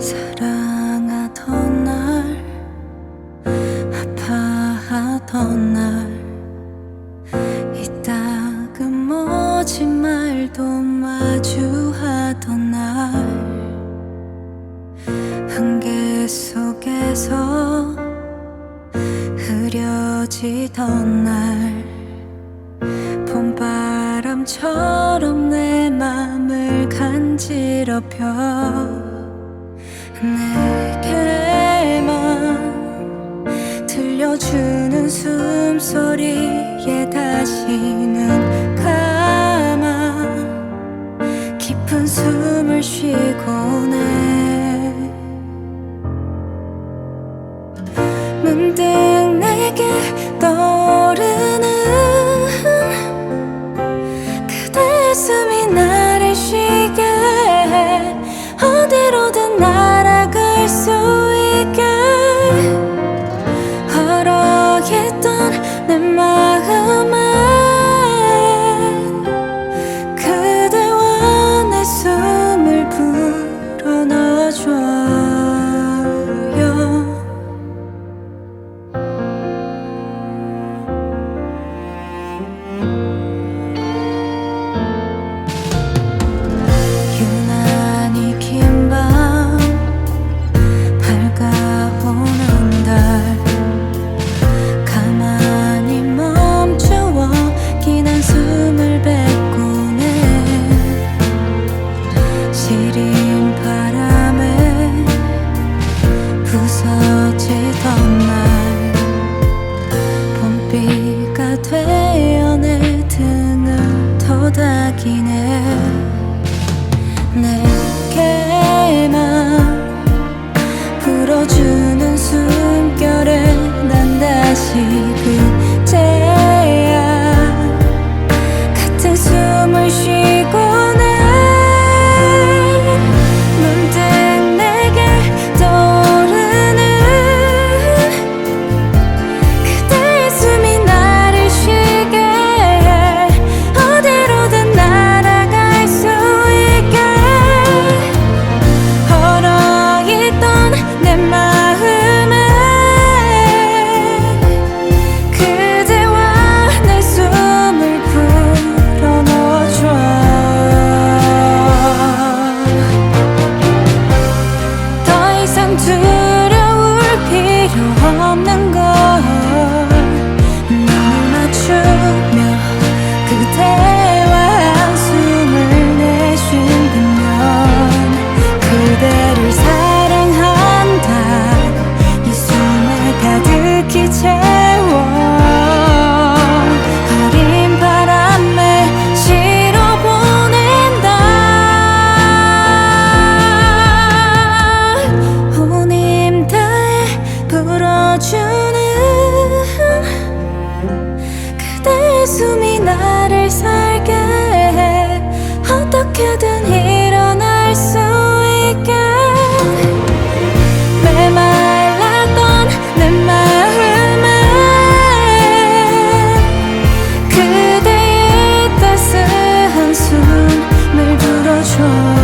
사랑하던 날 아파하던 날. 이따금 오지 말도 마주하던 날. 한계 속에서 흐려지던 날. 봄바람처럼 내 맘을 간지럽혀 내게만 들려주는 숨소리에 다시는 가만 깊은 숨을 쉬고 내 낯선 날 봄비가 되어 내 등을 토닥이네. 내게만 불어주 to 멈춰